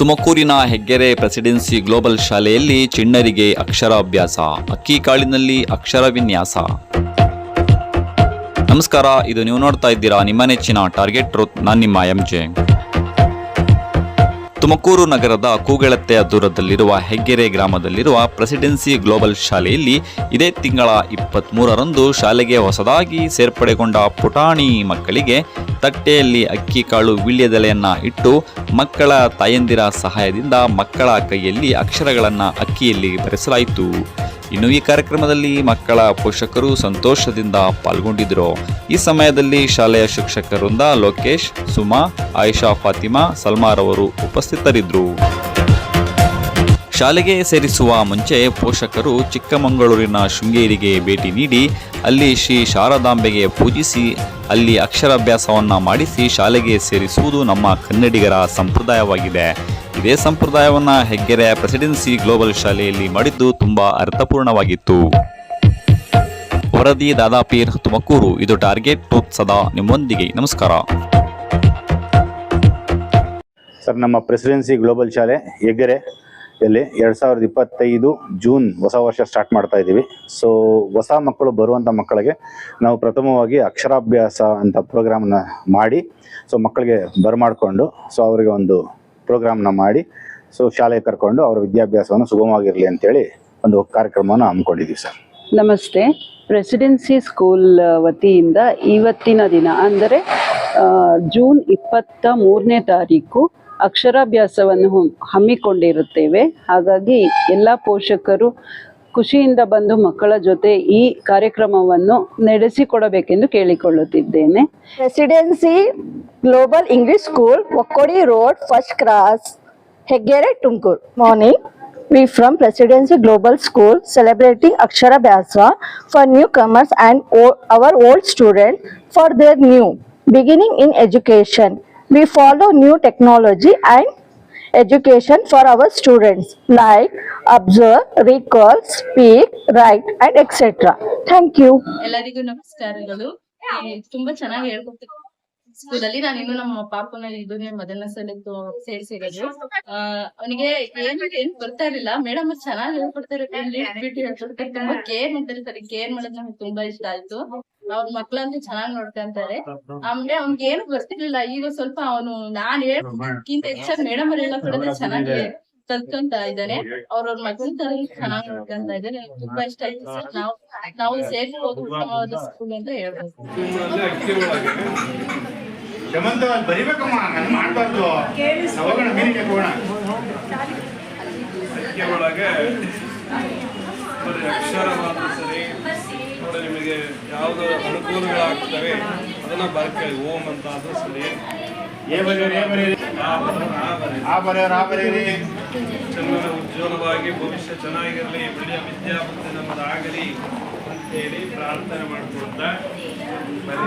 ತುಮಕೂರಿನ Heggere presidency global ಶಾಲೆಯಲ್ಲಿ ಚಿಣ್ಣರಿಗೆ ಅಕ್ಷರಾಭ್ಯಾಸ, ಅಕ್ಕಿ ಕಾಳಿನಲ್ಲಿ ಅಕ್ಷರ ವಿನ್ಯಾಸ. ನಮಸ್ಕಾರ, ಇದು ನೀವು ನೋಡ್ತಾ ಇದ್ದೀರಾ ನಿಮ್ಮ ನೆಚ್ಚಿನ ಟಾರ್ಗೆಟ್ ಟ್ರೂತ್, ನಾನು ನಿಮ್ಮ ಎಂ ಜೆ. ತುಮಕೂರು ನಗರದ ಕೂಗಳತ್ತೆಯ ದೂರದಲ್ಲಿರುವ ಹೆಗ್ಗೆರೆ ಗ್ರಾಮದಲ್ಲಿರುವ ಪ್ರೆಸಿಡೆನ್ಸಿ ಗ್ಲೋಬಲ್ ಶಾಲೆಯಲ್ಲಿ ಇದೇ ತಿಂಗಳ ಇಪ್ಪತ್ತ್ಮೂರರಂದು ಶಾಲೆಗೆ ಹೊಸದಾಗಿ ಸೇರ್ಪಡೆಗೊಂಡ ಪುಟಾಣಿ ಮಕ್ಕಳಿಗೆ ತಟ್ಟೆಯಲ್ಲಿ ಅಕ್ಕಿ ಕಾಳು ವೀಳ್ಯದೆಲೆಯನ್ನು ಇಟ್ಟು ಮಕ್ಕಳ ತಾಯಂದಿರ ಸಹಾಯದಿಂದ ಮಕ್ಕಳ ಕೈಯಲ್ಲಿ ಅಕ್ಷರಗಳನ್ನು ಅಕ್ಕಿಯಲ್ಲಿ ಬರೆಸಲಾಯಿತು. ಇನ್ನು ಈ ಕಾರ್ಯಕ್ರಮದಲ್ಲಿ ಮಕ್ಕಳ ಪೋಷಕರು ಸಂತೋಷದಿಂದ ಪಾಲ್ಗೊಂಡಿದ್ದರು ಈ ಸಮಯದಲ್ಲಿ ಶಾಲೆಯ ಶಿಕ್ಷಕರಿಂದ ಲೋಕೇಶ್, ಸುಮಾ, ಆಯಿಷಾ, ಫಾತಿಮಾ, ಸಲ್ಮಾರ್ ಅವರು ಉಪಸ್ಥಿತರಿದ್ದರು. ಶಾಲೆಗೆ ಸೇರಿಸುವ ಮುಂಚೆ ಪೋಷಕರು ಚಿಕ್ಕಮಗಳೂರಿನ ಶೃಂಗೇರಿಗೆ ಭೇಟಿ ನೀಡಿ, ಅಲ್ಲಿ ಶ್ರೀ ಶಾರದಾಂಬೆಗೆ ಪೂಜಿಸಿ, ಅಲ್ಲಿ ಅಕ್ಷರಾಭ್ಯಾಸವನ್ನು ಮಾಡಿಸಿ ಶಾಲೆಗೆ ಸೇರಿಸುವುದು ನಮ್ಮ ಕನ್ನಡಿಗರ ಸಂಪ್ರದಾಯವಾಗಿದೆ. ಇದೇ ಸಂಪ್ರದಾಯವನ್ನು ಹೆಗ್ಗೆರೆಯ ಪ್ರೆಸಿಡೆನ್ಸಿ ಗ್ಲೋಬಲ್ ಶಾಲೆಯಲ್ಲಿ ಮಾಡಿದ್ದು ತುಂಬ ಅರ್ಥಪೂರ್ಣವಾಗಿತ್ತು. ವರದಿ ದಾದಾಪೀರ್ ತುಮಕೂರು, ಇದು ಟಾರ್ಗೆಟ್ ಸದಾ ನಿಮ್ಮೊಂದಿಗೆ. ನಮಸ್ಕಾರ. ಸರ್, ನಮ್ಮ ಪ್ರೆಸಿಡೆನ್ಸಿ ಗ್ಲೋಬಲ್ ಶಾಲೆ ಹೆಗ್ಗೆರೆ ಇಲ್ಲಿ ಎರಡು ಸಾವಿರದ ಇಪ್ಪತ್ತೈದು ಜೂನ್ ಹೊಸ ವರ್ಷ ಸ್ಟಾರ್ಟ್ ಮಾಡ್ತಾ ಇದ್ದೀವಿ. ಸೊ ಹೊಸ ಮಕ್ಕಳು ಬರುವಂಥ ಮಕ್ಕಳಿಗೆ ನಾವು ಪ್ರಥಮವಾಗಿ ಅಕ್ಷರಾಭ್ಯಾಸ ಅಂತ ಪ್ರೋಗ್ರಾಮ್ನ ಮಾಡಿ ಸೊ ಮಕ್ಕಳಿಗೆ ಬರಮಾಡಿಕೊಂಡು ಸೊ ಅವರಿಗೆ ಒಂದು ಪ್ರೋಗ್ರಾಮ್ನ ಮಾಡಿ, ಸೊ ಶಾಲೆಗೆ ಕರ್ಕೊಂಡು ಅವರ ವಿದ್ಯಾಭ್ಯಾಸವನ್ನು ಸುಗಮವಾಗಿರಲಿ ಅಂತೇಳಿ ಒಂದು ಕಾರ್ಯಕ್ರಮವನ್ನು ಹಮ್ಮಿಕೊಂಡಿದ್ದೀವಿ ಸರ್. ನಮಸ್ತೆ. ಪ್ರೆಸಿಡೆನ್ಸಿ ಸ್ಕೂಲ್ ವತಿಯಿಂದ ಇವತ್ತಿನ ದಿನ, ಅಂದರೆ ಜೂನ್ ಇಪ್ಪತ್ತ ಮೂರನೇ ತಾರೀಕು ಅಕ್ಷರಾಭ್ಯಾಸವನ್ನು ಹಮ್- ಹಮ್ಮಿಕೊಂಡಿರುತ್ತೇವೆ. ಹಾಗಾಗಿ ಎಲ್ಲ ಪೋಷಕರು ಖುಷಿಯಿಂದ ಬಂದು ಮಕ್ಕಳ ಜೊತೆ ಈ ಕಾರ್ಯಕ್ರಮವನ್ನು ನಡೆಸಿಕೊಡಬೇಕೆಂದು ಕೇಳಿಕೊಳ್ಳುತ್ತಿದ್ದೇನೆ. Residency global English school ಒಕ್ಕೋಡಿ road first cross Heggere Tumakuru morning we from presidency global school celebrity ಅಕ್ಷರಬ್ಯಾಸ for new commerce and oh our old student for their new beginning in education we follow new technology and education for our students like observe, recall, speak, write and etc. Thank you. ಎಲ್ಲರಿಗೂ ನಮಸ್ಕಾರಗಳು ಈ ತುಂಬಾ ಚೆನ್ನಾಗಿ ಹೇಳ್ಕೊಡ್ತಾರೆ ಸ್ಕೂಲಲ್ಲಿ ನಾನು ಇನ್ನು ನಮ್ಮ ಪಾಪನ ಇದನ್ನೇ ಮೊದಲನೇ ಸಲ ಸೇರಿಸಿರೋದು. ಆ ಅವನಿಗೆ ಏನ್ ಏನ್ ಬರ್ತಾ ಇರ್ಲಿಲ್ಲ. ಮೇಡಮ್ ಚೆನ್ನಾಗಿ ಹೇಳ್ಕೊಡ್ತಾರೆ ಕೇರ್ ಮಾಡ್ತಾರೆ ಸರಿ ಕೇರ್ ಮಾಡೋದ್ ನಮ್ಗೆ ತುಂಬಾ ಇಷ್ಟ ಆಯ್ತು. ಅವ್ರ ಮಕ್ಳಂತೂ ಚೆನ್ನಾಗ್ ನೋಡ್ಕೊಂತಾರೆ. ಆಮೇಲೆ ಅವ್ನಿಗೆ ಏನು ಬರ್ತಿರ್ಲಿಲ್ಲ ಈಗ ಸ್ವಲ್ಪ ಅವನು ನಾನ್ ಹೇಳ್ಕಿಂತ ಹೆಚ್ಚಾಗಿ ಮೇಡಮ್ ಅವ್ರು ಕೊಡೋದು ಚೆನ್ನಾಗಿ ಕಲ್ತ್ಕೊಂತ ಇದ್ದಾನೆ ಅವ್ರವ್ರ ಮಗನ ತರ ಚೆನ್ನಾಗಿ ನೋಡ್ಕೊಂತ ಇದ್ದಾನೆ ತುಂಬಾ ಇಷ್ಟ ಆಯ್ತು ಸರ್. ನಾವು ನಾವು ಸೇರ್ಕೊಂಡು ಉತ್ತಮವಾದ ಸ್ಕೂಲ್ ಅಂತ ಹೇಳ್ಬೋದು ಶಮಂತ ಬರಿಬೇಕಮ್ಮ ನಾನು ಮಾಡಬಾರ್ದು. ಹೋಗೋಣ ಮೀನಿಗೆ ಹೋಗೋಣ. ಸಂಖ್ಯೆ ಒಳಗೆ ಸರಿ. ನೋಡಿ ನಿಮಗೆ ಯಾವ್ದು ಅನುಕೂಲಗಳಾಗ್ತವೆ. ಅದನ್ನ ಬರ್ಕೆ ಓಂ ಅಂತ ಆದ್ರೂ ಸರಿ. ಏ ಬರೀರಿ ಏ ಬರೀರಿ ಆ ಬರೋದು ಆ ಬರೀರಿ ಚೆನ್ನಾಗಿ ಉಜ್ವಲವಾಗಿ ಭವಿಷ್ಯ ಚೆನ್ನಾಗಿರಲಿ ಒಳ್ಳೆಯ ವಿದ್ಯಾಬುದ್ಧಿ ನಮ್ಮದಾಗಲಿ ಅಂತೇಳಿ ಪ್ರಾರ್ಥನೆ ಮಾಡ್ಕೊಳ್ತಾ ಬರೀ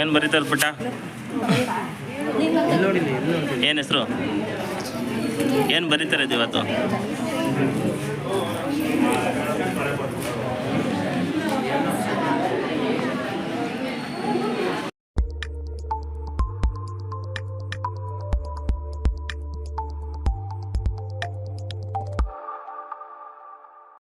ಏನು ಬರೀತಾರೆ ಪುಟ್ಟ? ಏನು ಹೆಸರು? ಏನು ಬರೀತಾರೆ ಇವತ್ತು? ああ。